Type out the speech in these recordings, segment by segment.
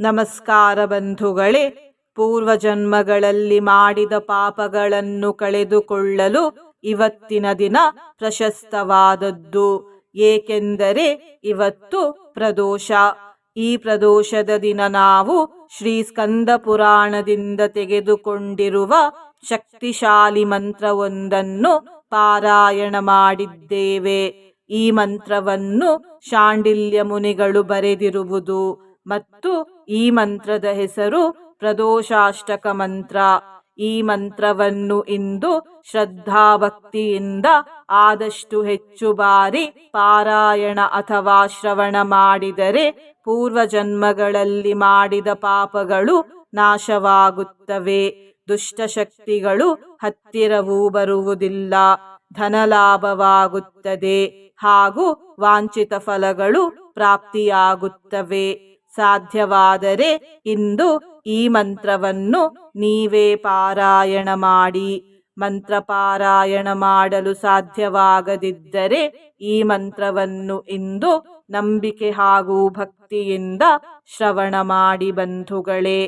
ನಮಸ್ಕಾರ ಬಂಧುಗಳೇ, ಪೂರ್ವಜನ್ಮಗಳಲ್ಲಿ ಮಾಡಿದ ಪಾಪಗಳನ್ನು ಕಳೆದುಕೊಳ್ಳಲು ಇವತ್ತಿನ ದಿನ ಪ್ರಶಸ್ತವಾದದ್ದು. ಏಕೆಂದರೆ ಇವತ್ತು ಪ್ರದೋಷ. ಈ ಪ್ರದೋಷದ ದಿನ ನಾವು ಶ್ರೀ ಸ್ಕಂದ ಪುರಾಣದಿಂದ ತೆಗೆದುಕೊಂಡಿರುವ ಶಕ್ತಿಶಾಲಿ ಮಂತ್ರವೊಂದನ್ನು ಪಾರಾಯಣ ಮಾಡಿದ್ದೇವೆ. ಈ ಮಂತ್ರವನ್ನು ಶಾಂಡಿಲ್ಯ ಮುನಿಗಳು ಬರೆದಿರುವುದು. ಮತ್ತು ಈ ಮಂತ್ರದ ಹೆಸರು ಪ್ರದೋಷಾಷ್ಟಕ ಮಂತ್ರ ಈ ಮಂತ್ರವನ್ನು ಇಂದು ಶ್ರದ್ಧಾಭಕ್ತಿಯಿಂದ ಆದಷ್ಟು ಹೆಚ್ಚು ಬಾರಿ ಪಾರಾಯಣ ಅಥವಾ ಶ್ರವಣ ಮಾಡಿದರೆ ಪೂರ್ವಜನ್ಮಗಳಲ್ಲಿ ಮಾಡಿದ ಪಾಪಗಳು ನಾಶವಾಗುತ್ತವೆ. ದುಷ್ಟಶಕ್ತಿಗಳು ಹತ್ತಿರವೂ ಬರುವುದಿಲ್ಲ. ಧನಲಾಭವಾಗುತ್ತದೆ. ಹಾಗೂ ವಾಂಛಿತ ಫಲಗಳು ಪ್ರಾಪ್ತಿಯಾಗುತ್ತವೆ. ಸಾಧ್ಯವಾದರೆ ಇಂದು ಈ ಮಂತ್ರವನ್ನು ನೀವೇ ಪಾರಾಯಣ ಮಾಡಿ. ಮಂತ್ರ ಪಾರಾಯಣ ಮಾಡಲು ಸಾಧ್ಯವಾಗದಿದ್ದರೆ ಈ ಮಂತ್ರವನ್ನು ಇಂದು ನಂಬಿಕೆ ಹಾಗೂ ಭಕ್ತಿಯಿಂದ ಶ್ರವಣ ಮಾಡಿ ಬಂಧುಗಳೇ,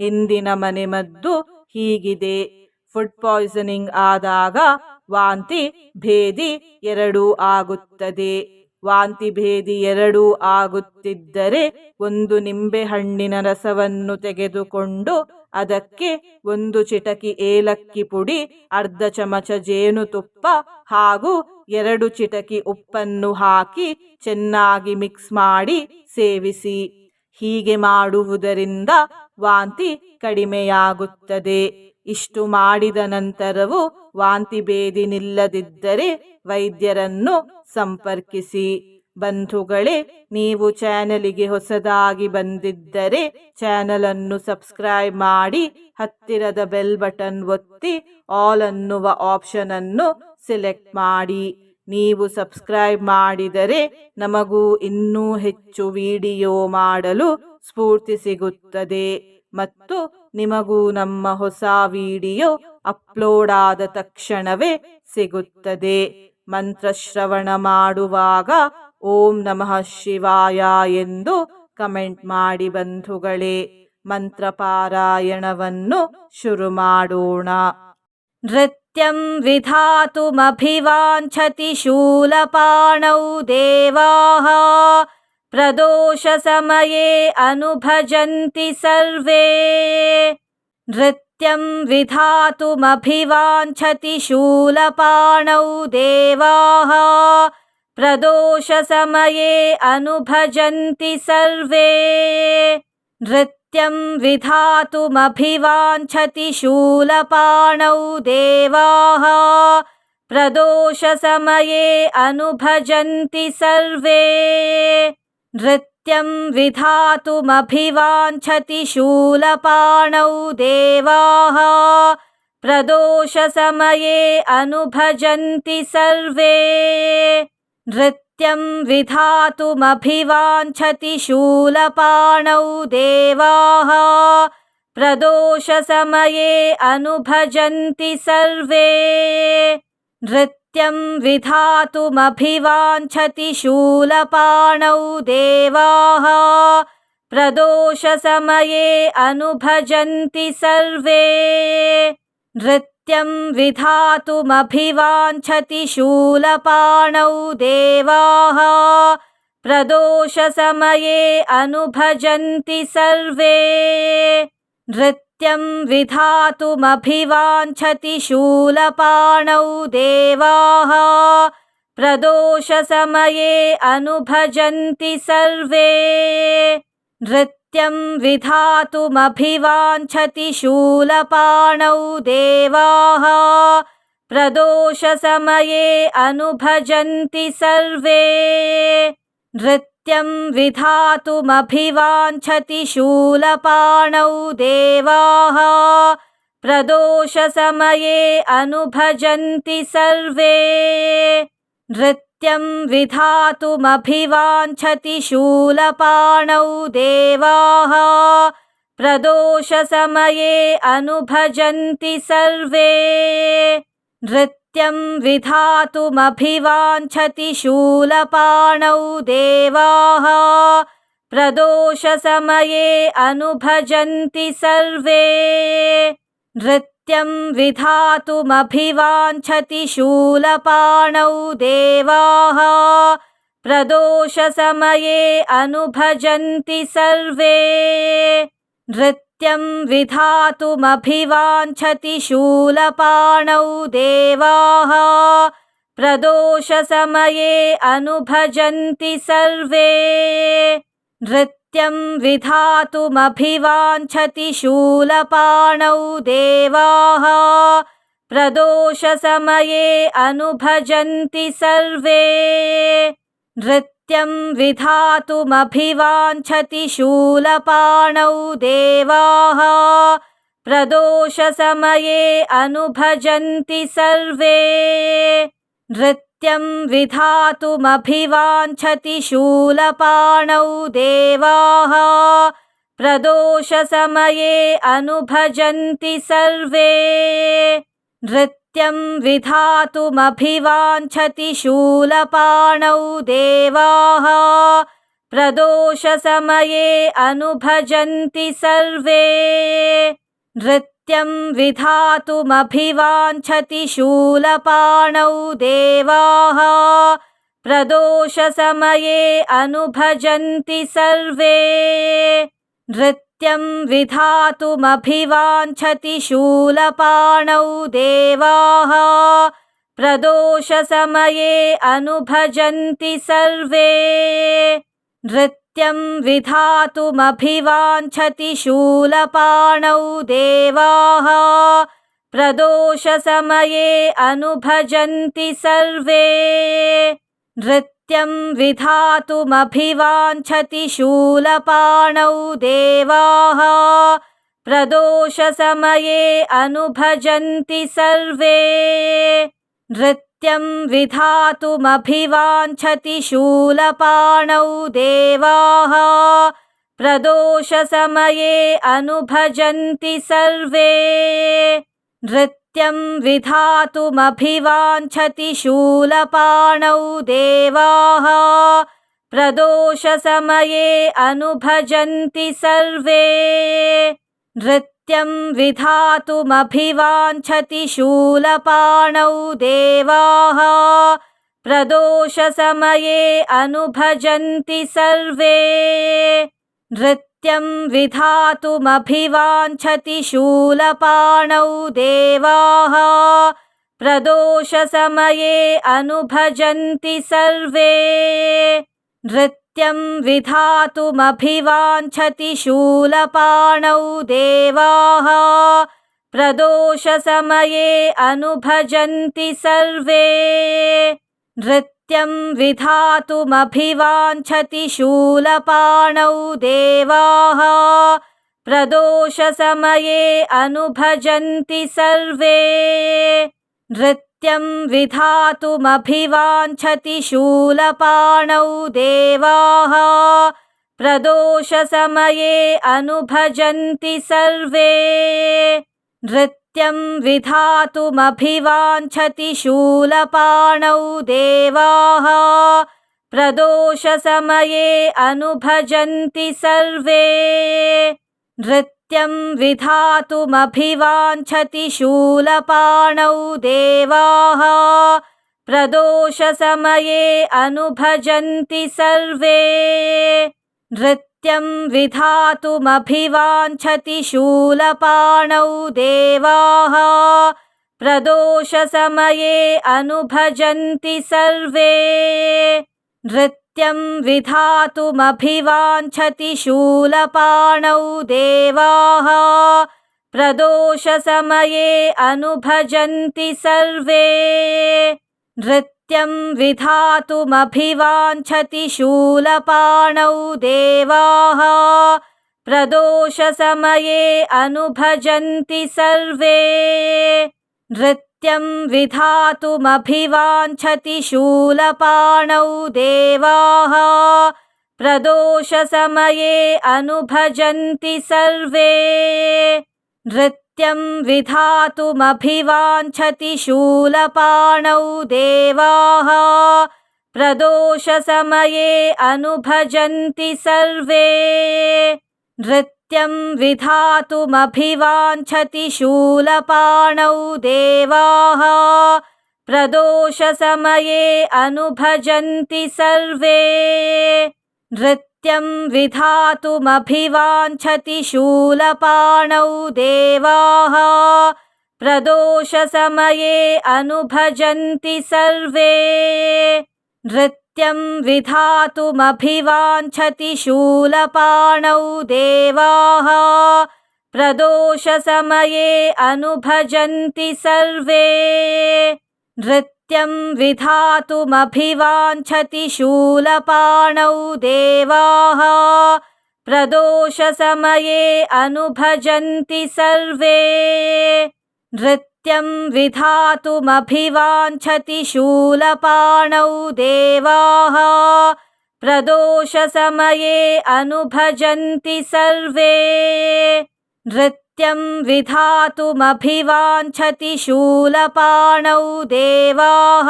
ಇಂದಿನ ಮನೆಮದ್ದು ಹೀಗಿದೆ. ಫುಡ್ ಪಾಯ್ಸನಿಂಗ್ ಆದಾಗ ವಾಂತಿ ಭೇದಿ ಎರಡೂ ಆಗುತ್ತದೆ. ವಾಂತಿ ಭೇದಿ ಎರಡೂ ಆಗುತ್ತಿದ್ದರೆ ಒಂದು ನಿಂಬೆಹಣ್ಣಿನ ರಸವನ್ನು ತೆಗೆದುಕೊಂಡು ಅದಕ್ಕೆ ಒಂದು ಚಿಟಕಿ ಏಲಕ್ಕಿ ಪುಡಿ, ಅರ್ಧ ಚಮಚ ಜೇನುತುಪ್ಪ ಹಾಗೂ ಎರಡು ಚಿಟಕಿ ಉಪ್ಪನ್ನು ಹಾಕಿ ಚೆನ್ನಾಗಿ ಮಿಕ್ಸ್ ಮಾಡಿ ಸೇವಿಸಿ. ಹೀಗೆ ಮಾಡುವುದರಿಂದ ವಾಂತಿ ಕಡಿಮೆಯಾಗುತ್ತದೆ. ಇಷ್ಟು ಮಾಡಿದ ನಂತರವೂ ವಾಂತಿ ಭೇದಿ ನಿಲ್ಲದಿದ್ದರೆ ವೈದ್ಯರನ್ನು ಸಂಪರ್ಕಿಸಿ. ಬಂಧುಗಳೇ, ನೀವು ಚಾನಲಿಗೆ ಹೊಸದಾಗಿ ಬಂದಿದ್ದರೆ ಚಾನಲ್ ಅನ್ನು ಸಬ್ಸ್ಕ್ರೈಬ್ ಮಾಡಿ ಹತ್ತಿರದ ಬೆಲ್ ಬಟನ್ ಒತ್ತಿ ಆಲ್ ಅನ್ನುವ ಆಪ್ಷನ್ ಅನ್ನು ಸೆಲೆಕ್ಟ್ ಮಾಡಿ. ನೀವು ಸಬ್ಸ್ಕ್ರೈಬ್ ಮಾಡಿದರೆ ನಮಗೂ ಇನ್ನೂ ಹೆಚ್ಚು ವಿಡಿಯೋ ಮಾಡಲು ಸ್ಫೂರ್ತಿ ಸಿಗುತ್ತದೆ. ಮತ್ತು ನಿಮಗೂ ನಮ್ಮ ಹೊಸ ವಿಡಿಯೋ ಅಪ್ಲೋಡ್ ಆದ ತಕ್ಷಣವೇ ಸಿಗುತ್ತದೆ. ಮಂತ್ರಶ್ರವಣ ಮಾಡುವಾಗ ಓಂ ನಮಃ ಶಿವಾಯ ಎಂದು ಕಮೆಂಟ್ ಮಾಡಿ ಬಂಧುಗಳೇ, ಮಂತ್ರ ಪಾರಾಯಣವನ್ನು ಶುರು ಮಾಡೋಣ. ನೃತ್ಯಂ ವಿಧಾತುಮಭಿವಾಂಛತಿ ಶೂಲಪಾಣೌ ದೇವಾಃ प्रदोषसमये अनुभजन्ति सर्वे। नृत्यं विधातुमभिवाञ्छति शूलपाणौ देवाः। प्रदोषसमये अनुभजन्ति सर्वे। नृत्यं विधातुमभिवाञ्छति शूलपाणौ देवाः। प्रदोषसमये अनुभजन्ति सर्वे। नृत्यं विधातुमभिवाञ्छति शूलपाणौ देवाः। प्रदोषसमये अनुभजन्ति सर्वे। नृत्यं विधातुमभिवाञ्छति शूलपाणौ देवाः। प्रदोषसमये अनुभजन्ति सर्वे। नृत्यं विधातुमभिवाञ्छति शूलपाणौ देवाः। प्रदोषसमये अनुभजन्ति सर्वे। नृत्यं विधातुमभिवाञ्छति शूलपाणौ देवाः। प्रदोषसमये अनुभजन्ति सर्वे। नृत्यं विधातुमभिवाञ्छति शूलपाणौ देवाः। प्रदोषसमये अनुभजन्ति सर्वे। नृत्यं विधातुमभिवाञ्छति शूलपाणौ देवाः। प्रदोषसमये अनुभजन्ति सर्वे। नृत्यं विधातुमभिवाञ्छति शूलपाणौ देवाः। प्रदोषसमये अनुभजन्ति सर्वे। नृत्यं विधातुमभिवाञ्छति शूलपाणौ देवाः। प्रदोषसमये अनुभजन्ति सर्वे। नृत्यं विधातुमभिवाञ्छति शूलपाणौ देवाः। प्रदोषसमये अनुभजन्ति सर्वे। नृत्यं विधातुमभिवाञ्छति शूलपाणौ देवाः। प्रदोषसमये अनुभजन्ति सर्वे। नृत्यं विधातुमभिवाञ्छति शूलपाणौ देवाः। प्रदोषसमये अनुभजन्ति सर्वे। नृत्यं विधातुमभिवाञ्छति शूलपाणौ देवाः। प्रदोषसमये अनुभजन्ति सर्वे। नृत्यं विधातुमभिवाञ्छति शूलपाणौ देवाः। प्रदोषसमये अनुभजन्ति सर्वे। नृत्यं विधातुमभिवाञ्छति शूलपाणौ देवाः। प्रदोषसमये अनुभजन्ति सर्वे। नृत्यं विधातुमभिवाञ्छति शूलपाणौ देवाः। प्रदोषसमये अनुभजन्ति सर्वे। नृत्यं विधातुमभिवाञ्छति शूलपाणौ देवाः। प्रदोषसमये अनुभजन्ति सर्वे। नृत्यं विधातुमभिवाञ्छति शूलपाणौ देवाः। प्रदोषसमये अनुभजन्ति सर्वे। नृत्यं विधातुमभिवाञ्छति शूलपाणौ देवाः। प्रदोषसमये अनुभजन्ति सर्वे। नृत्यं विधातुमभिवाञ्छति शूलपाणौ देवाः। प्रदोषसमये अनुभजन्ति सर्वे। नृत्यं विधातुमभिवाञ्छति शूलपाणौ देवाः। प्रदोषसमये अनुभजन्ति सर्वे। नृत्यं विधातुमभिवाञ्छति शूलपाणौ देवाः। प्रदोषसमये अनुभजन्ति सर्वे। नृत्यं विधातुमभिवाञ्छति शूलपाणौ देवाः। प्रदोषसमये अनुभजन्ति सर्वे। नृत्यं विधातुमभिवाञ्छति शूलपाणौ देवाः। प्रदोषसमये अनुभजन्ति सर्वे। नृत्यं विधातुमभिवाञ्छति शूलपाणौ देवाः। प्रदोषसमये अनुभजन्ति सर्वे। नृत्यं विधातुमभिवाञ्छति शूलपाणौ देवाः। प्रदोषसमये अनुभजन्ति सर्वे। नृत्यं विधातुमभिवाञ्छति शूलपाणौ देवाः। प्रदोषसमये अनुभजन्ति सर्वे। नृत्यं विधातुमभिवाञ्छति शूलपाणौ देवाः। प्रदोषसमये अनुभजन्ति सर्वे। नृत्यं विधातुमभिवाञ्छति शूलपाणौ देवाः। प्रदोषसमये अनुभजन्ति सर्वे। नृत्यं विधातुमभिवाञ्छति शूलपाणौ देवाः। प्रदोषसमये अनुभजन्ति सर्वे। नृत्यं विधातुमभिवाञ्छति शूलपाणौ देवाः। प्रदोषसमये अनुभजन्ति सर्वे। नृत्यं विधातुमभिवाञ्छति शूलपाणौ देवाः। प्रदोषसमये अनुभजन्ति सर्वे। नृत्यं विधातुमभिवाञ्छति शूलपाणौ देवाः। प्रदोषसमये अनुभजन्ति सर्वे। नृत्यं विधातुमभिवाञ्छति शूलपाणौ देवाः। प्रदोषसमये अनुभजन्ति सर्वे। नृत्यं विधातुमभिवाञ्छति शूलपाणौ देवाः। प्रदोषसमये अनुभजन्ति सर्वे। नृत्यं विधातुमभिवाञ्छति शूलपाणौ देवाः। प्रदोषसमये अनुभजन्ति सर्वे। नृत्यं विधातुमभिवाञ्छति शूलपाणौ देवाः। प्रदोषसमये अनुभजन्ति सर्वे। नृत्यं विधातुमभिवाञ्छति शूलपाणौ देवाः। प्रदोषसमये अनुभजन्ति सर्वे। नृत्यं विधातुमभिवाञ्छति शूलपाणौ देवाः। प्रदोषसमये अनुभजन्ति सर्वे। नृत्यं विधातुमभिवाञ्छति शूलपाणौ देवाः।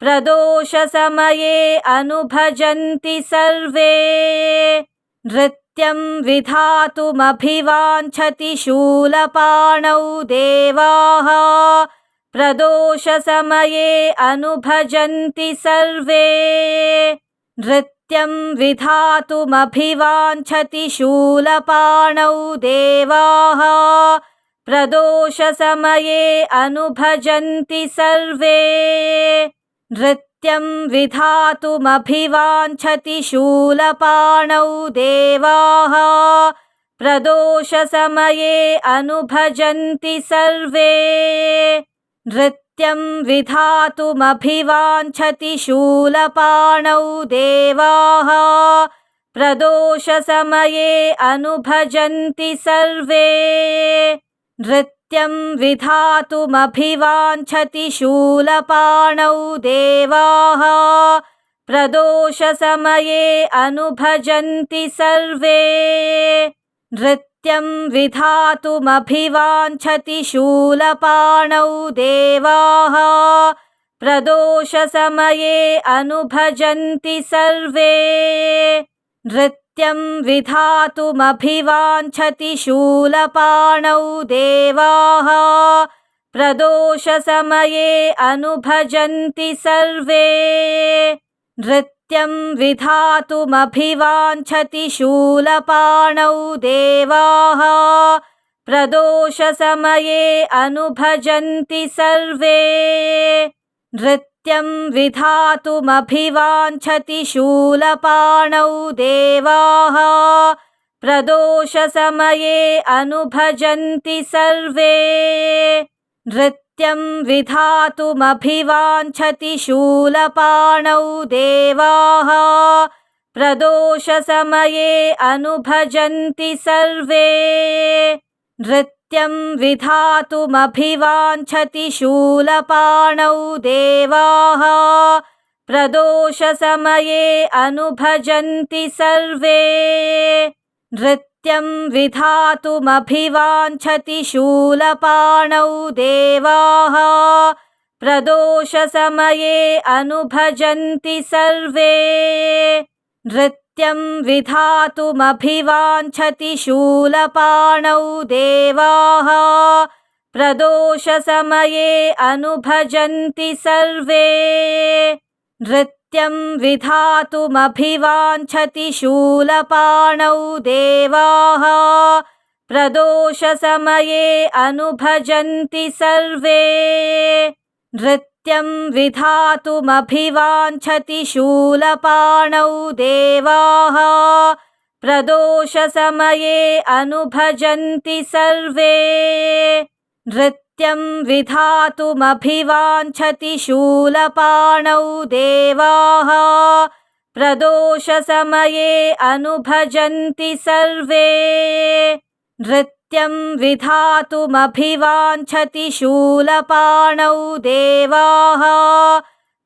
प्रदोषसमये अनुभजन्ति सर्वे। नृत्यं विधातुमभिवाञ्छति शूलपाणौ देवाः। प्रदोषसमये अनुभजन्ति सर्वे। नृत्यं विधातुमभिवाञ्छति शूलपाणौ देवाः। प्रदोषसमये अनुभजन्ति सर्वे। नृत्यं विधातुमभिवाञ्छति शूलपाणौ देवाः। प्रदोषसमये अनुभजन्ति सर्वे। नृत्यं विधातुमभिवाञ्छति शूलपाणौ देवाः। प्रदोषसमये अनुभजन्ति सर्वे। नृत्यं विधातुमभिवाञ्छति शूलपाणौ देवाः। प्रदोषसमये अनुभजन्ति सर्वे। नृत्यं विधातुमभिवाञ्छति शूलपाणौ देवाः। प्रदोषसमये अनुभजन्ति सर्वे। नृत्यं विधातुमभिवाञ्छति शूलपाणौ देवाः। प्रदोषसमये अनुभजन्ति सर्वे। नृत्यं विधातुमभिवाञ्छति शूलपाणौ देवाः। प्रदोषसमये अनुभजन्ति सर्वे। नृत्यं विधातुमभिवाञ्छति शूलपाणौ देवाः। प्रदोषसमये अनुभजन्ति सर्वे। नृत्यं विधातुमभिवाञ्छति शूलपाणौ देवाः। प्रदोषसमये अनुभजन्ति सर्वे। नृत्यं विधातुमभिवाञ्छति शूलपाणौ देवाः। प्रदोषसमये अनुभजन्ति सर्वे। नृत्यं विधातुमभिवाञ्छति शूलपाणौ देवाः। प्रदोषसमये अनुभजन्ति सर्वे। नृत्यं विधातुमभिवाञ्छति शूलपाणौ देवाः। प्रदोषसमये अनुभजन्ति सर्वे। नृत्यं विधातुमभिवाञ्छति शूलपाणौ देवाः। प्रदोषसमये अनुभजन्ति सर्वे। नृत्यं विधातुमभिवाञ्छति शूलपाणौ देवाः। प्रदोषसमये अनुभजन्ति सर्वे। नृत्यं विधातुमभिवाञ्छति शूलपाणौ देवाः। प्रदोषसमये अनुभजन्ति सर्वे। नृत्यं विधातुमभिवाञ्छति शूलपाणौ देवाः।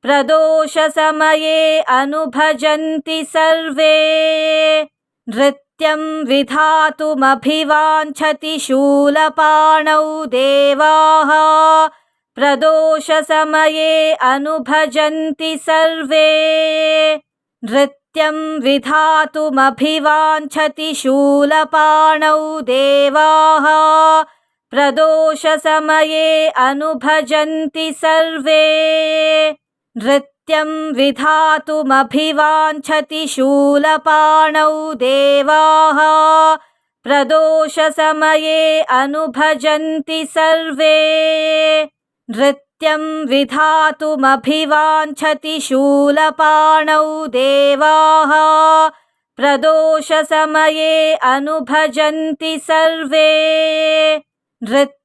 प्रदोषसमये अनुभजन्ति सर्वे। नृत्यं विधातुमभिवाञ्छति शूलपाणौ देवाः। प्रदोषसमये अनुभजन्ति सर्वे। नृत्यं विधातुमभिवाञ्छति शूलपाणौ देवाः। प्रदोषसमये अनुभजन्ति सर्वे। नृत्यं विधातुमभिवाञ्छति शूलपाणौ देवाः। प्रदोषसमये अनुभजन्ति सर्वे। नृत्यं विधातुमभिवाञ्छति शूलपाणौ देवाः। प्रदोषसमये अनुभजन्ति सर्वे। नृत्यं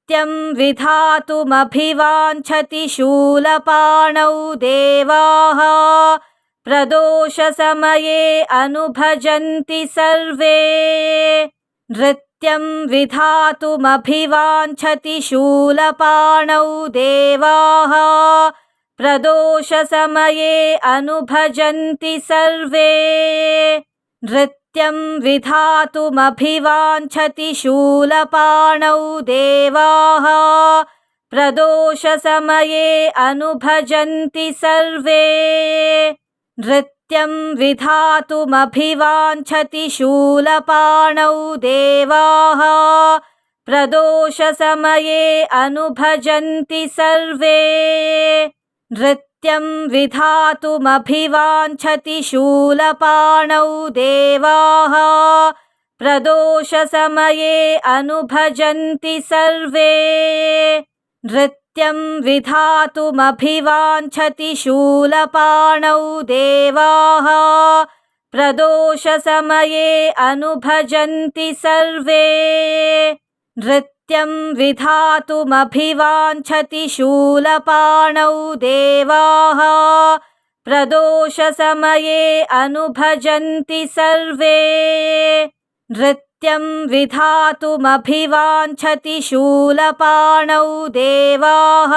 विधातुमभिवाञ्छति शूलपाणौ देवाः। प्रदोषसमये अनुभजन्ति सर्वे। नृत्यं विधातुमभिवाञ्छति शूलपाणौ देवाः। प्रदोषसमये अनुभजन्ति सर्वे। नृत्यं विधातुमभिवाञ्छति शूलपाणौ देवाः। प्रदोषसमये अनुभजन्ति सर्वे। नृत्यं विधातुमभिवाञ्छति शूलपाणौ देवाः। प्रदोषसमये अनुभजन्ति सर्वे। नृत्यं विधातुमभिवाञ्छति शूलपाणौ देवाः। प्रदोषसमये अनुभजन्ति सर्वे। नृत्यं विधातुमभिवाञ्छति शूलपाणौ देवाः। प्रदोषसमये अनुभजन्ति सर्वे। नृत्यं विधातुमभिवाञ्छति शूलपाणौ देवाः। प्रदोषसमये अनुभजन्ति सर्वे। नृत्यं विधातुमभिवाञ्छति शूलपाणौ देवाः।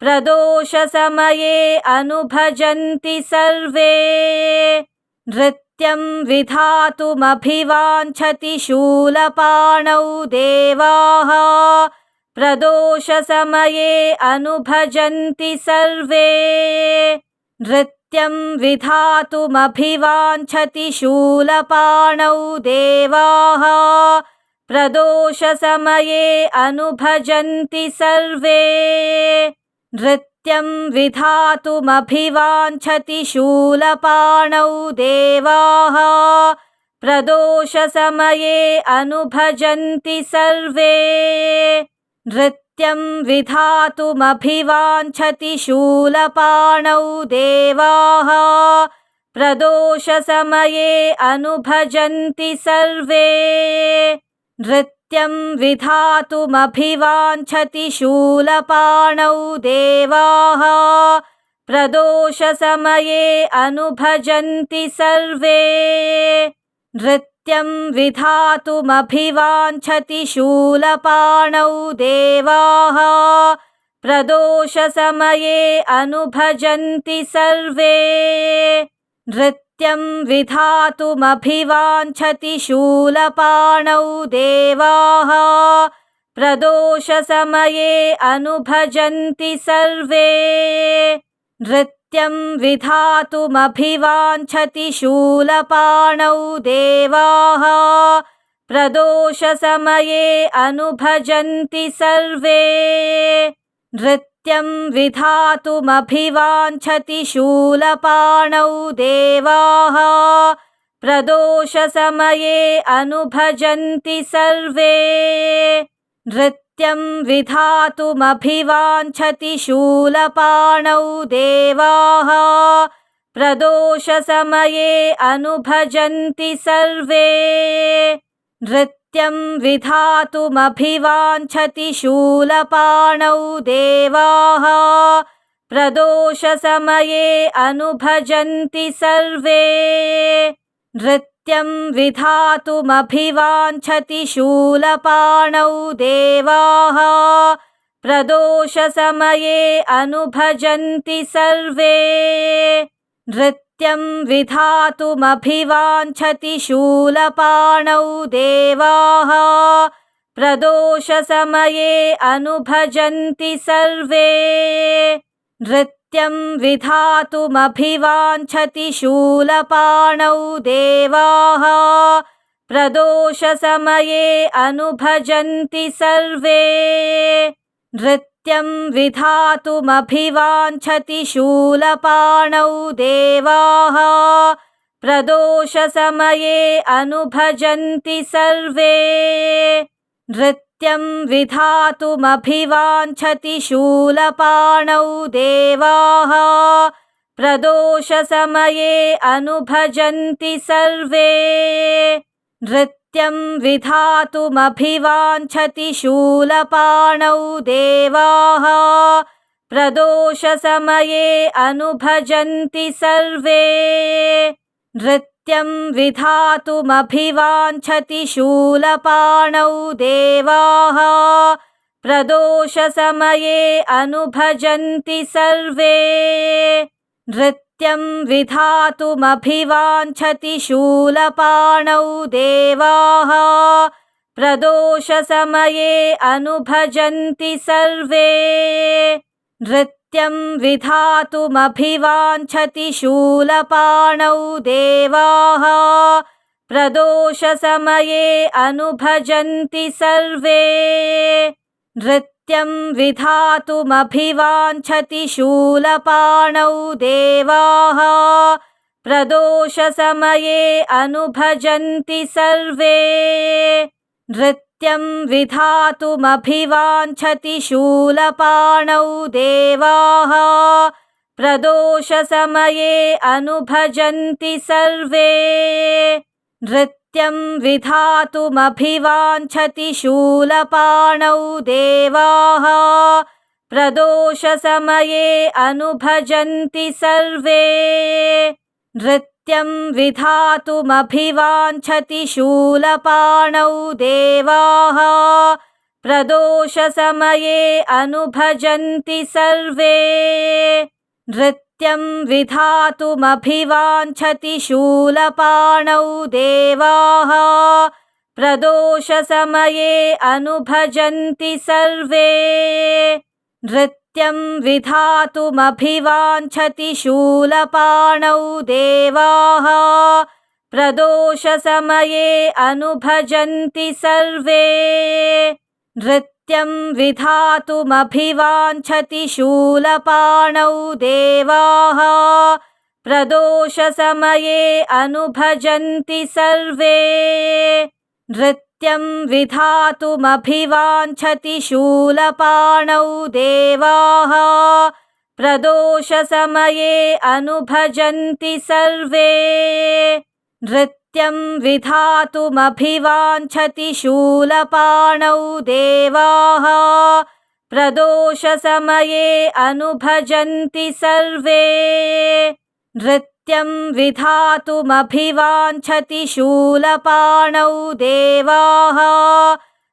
प्रदोषसमये अनुभजन्ति सर्वे। नृत्यं विधातुमभिवाञ्छति शूलपाणौ देवाः। प्रदोषसमये अनुभजन्ति सर्वे। नृत्यं विधातुमभिवाञ्छति शूलपाणौ देवाः। प्रदोषसमये अनुभजन्ति सर्वे। नृत्यं विधातुमभिवाञ्छति शूलपाणौ देवाः। प्रदोषसमये अनुभजन्ति सर्वे। नृत्यं विधातुमभिवाञ्छति शूलपाणौ देवाः। प्रदोषसमये अनुभजन्ति सर्वे। नृत्यं विधातुमभिवाञ्छति शूलपाणौ देवाः। प्रदोषसमये अनुभजन्ति सर्वे। नृत्यं विधातुमभिवाञ्छति शूलपाणौ देवाः। प्रदोषसमये अनुभजन्ति सर्वे। नृत्यं विधातुमभिवाञ्छति शूलपाणौ देवाः। प्रदोषसमये अनुभजन्ति सर्वे। नृत्यं विधातुमभिवाञ्छति शूलपाणौ देवाः। प्रदोषसमये अनुभजन्ति सर्वे। नृत्यं विधातुमभिवाञ्छति शूलपाणौ देवाः। प्रदोषसमये अनुभजन्ति सर्वे। नृत्यं विधातुमभिवाञ्छति शूलपाणौ देवाः। प्रदोषसमये अनुभजन्ति सर्वे। नृत्यं विधातुमभिवाञ्छति शूलपाणौ देवाः। प्रदोषसमये अनुभजन्ति सर्वे। नृत्यं विधातुमभिवाञ्छति शूलपाणौ देवाः। प्रदोषसमये अनुभजन्ति सर्वे। नृत्यं विधातुमभिवाञ्छति शूलपाणौ देवाः। प्रदोषसमये अनुभजन्ति सर्वे। नृत्यं विधातुमभिवाञ्छति शूलपाणौ देवाः। प्रदोषसमये अनुभजन्ति सर्वे। नृत्यं विधातुमभिवाञ्छति शूलपाणौ देवाः। प्रदोषसमये अनुभजन्ति सर्वे। नृत्यं विधातुमभिवाञ्छति शूलपाणौ देवाः। प्रदोषसमये अनुभजन्ति सर्वे। नृत्यं विधातुमभिवाञ्छति शूलपाणौ देवाः। प्रदोषसमये अनुभजन्ति सर्वे। नृत्यं विधातुमभिवाञ्छति शूलपाणौ देवाः। प्रदोषसमये अनुभजन्ति सर्वे। नृत्यं विधातुमभिवाञ्छति शूलपाणौ देवाः। प्रदोषसमये अनुभजन्ति सर्वे। नृत्यं विधातुमभिवाञ्छति शूलपाणौ देवाः। प्रदोषसमये अनुभजन्ति सर्वे। नृत्यं विधातुमभिवाञ्छति शूलपाणौ देवाः। प्रदोषसमये अनुभजन्ति सर्वे। नृत्यं विधातुमभिवाञ्छति शूलपाणौ देवाः। प्रदोषसमये अनुभजन्ति सर्वे। नृत्यं विधातुमभिवाञ्छति शूलपाणौ देवाः। प्रदोषसमये अनुभजन्ति सर्वे। नृत्यं विधातुमभिवाञ्छति शूलपाणौ देवाः। प्रदोषसमये अनुभजन्ति सर्वे। नृत्यं विधातुमभिवाञ्छति शूलपाणौ देवाः। प्रदोषसमये अनुभजन्ति सर्वे। नृत्यं विधातुमभिवाञ्छति शूलपाणौ देवाः। प्रदोषसमये अनुभजन्ति सर्वे। नृत्यं विधातुमभिवाञ्छति शूलपाणौ देवाः। प्रदोषसमये अनुभजन्ति सर्वे। नृत्यं विधातुमभिवाञ्छति शूलपाणौ देवाः। प्रदोषसमये अनुभजन्ति सर्वे। नृत्यं विधातुमभिवाञ्छति शूलपाणौ देवाः। प्रदोषसमये अनुभजन्ति सर्वे। नृत्यं विधातुमभिवाञ्छति शूलपाणौ देवाः।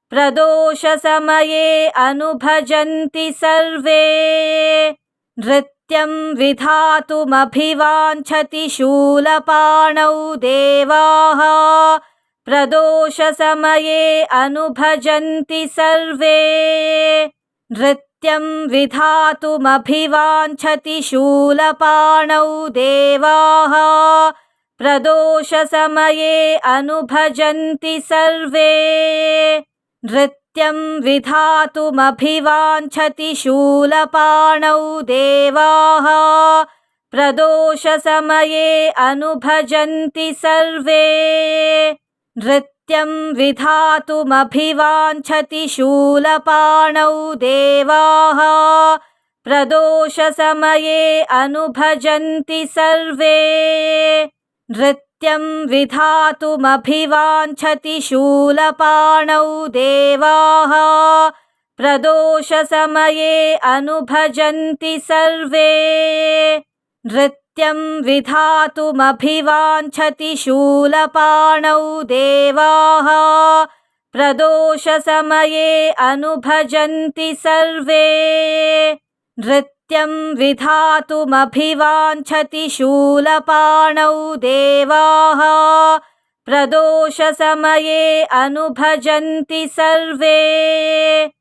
प्रदोषसमये अनुभजन्ति सर्वे। नृत्यं विधातुमभिवाञ्छति शूलपाणौ देवाः। प्रदोषसमये अनुभजन्ति सर्वे। नृत्यं विधातुमभिवाञ्छति शूलपाणौ देवाः। प्रदोषसमये अनुभजन्ति सर्वे। नृत्यं विधातुमभिवाञ्छति शूलपाणौ देवाः। प्रदोषसमये अनुभजन्ति सर्वे। नृत्यं विधातुमभिवाञ्छति शूलपाणौ देवाः। प्रदोषसमये अनुभजन्ति सर्वे। नृत्यं विधातुमभिवाञ्छति शूलपाणौ देवाः। प्रदोषसमये अनुभजन्ति सर्वे। नृत्यं विधातुमभिवाञ्छति शूलपाणौ देवाः। प्रदोषसमये अनुभजन्ति सर्वे। नृत्यं विधातुमभिवाञ्छति शूलपाणौ देवाः। प्रदोषसमये अनुभजन्ति सर्वे।